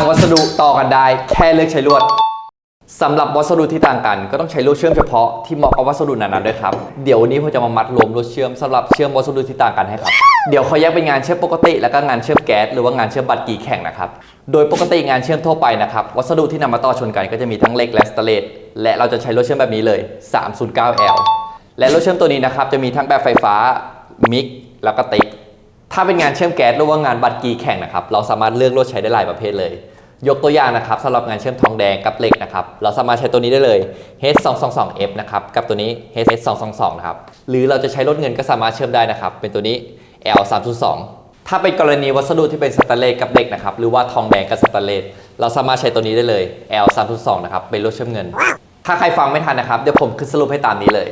างวัสดุต่อกันได้แค่เลือกใช้ลวดสำหรับวัสดุที่ต่างกัน ก็ต้องใช้ลวดเชื่อมเฉพาะที่เหมาะกับวัสดุนั้นๆด้วยครับ เดี๋ยววันนี้ผมจะมามัดรวมลวดเชื่อมสำหรับเชื่อมวัสดุที่ต่างกันให้ครับ เดี๋ยวเขาแยกเป็นงานเชื่อมปกติ แล้วก็งานเชื่อมแก๊สหรือว่างานเชื่อมบัตรกีแข่งนะครับ โดยปกติงานเชื่อมทั่วไปนะครับวัสดุที่นำมาต่อชนกันก็จะมีทั้งเหล็กและสแตเลสและเราจะใช้ลวดเชื่อมแบบนี้เลย 309L และลวดเชื่อมตัวนี้นะครับจะมีทั้งแบบไฟฟ้ามิกแล้วก็ติ๊กถ้าเป็นงานเชื่อมแก๊สหรือว่างานบัตรกีแข่งนะครับเราสามารถเลือกลวดใช้ได้หลายประเภทเลย ยกตัวอย่างนะครับสำหรับงานเชื่อมทองแดงกับเหล็กนะครับเราสามารถใช้ตัวนี้ได้เลย H222F นะครับกับตัวนี้ H222 นะครับหรือเราจะใช้ลวดเงินก็สามารถเชื่อมได้นะครับเป็นตัวนี้ L302 ถ้าเป็นกรณีวัสดุที่เป็นสแตนเลสกับเหล็กนะครับหรือว่าทองแดงกับสแตนเลสเราสามารถใช้ตัวนี้ได้เลย L302 นะครับเป็นลวดเชื่อมเงิน ถ้าใครฟังไม่ทันนะครับเดี๋ยวผมขึ้นสรุปให้ตามนี้เลย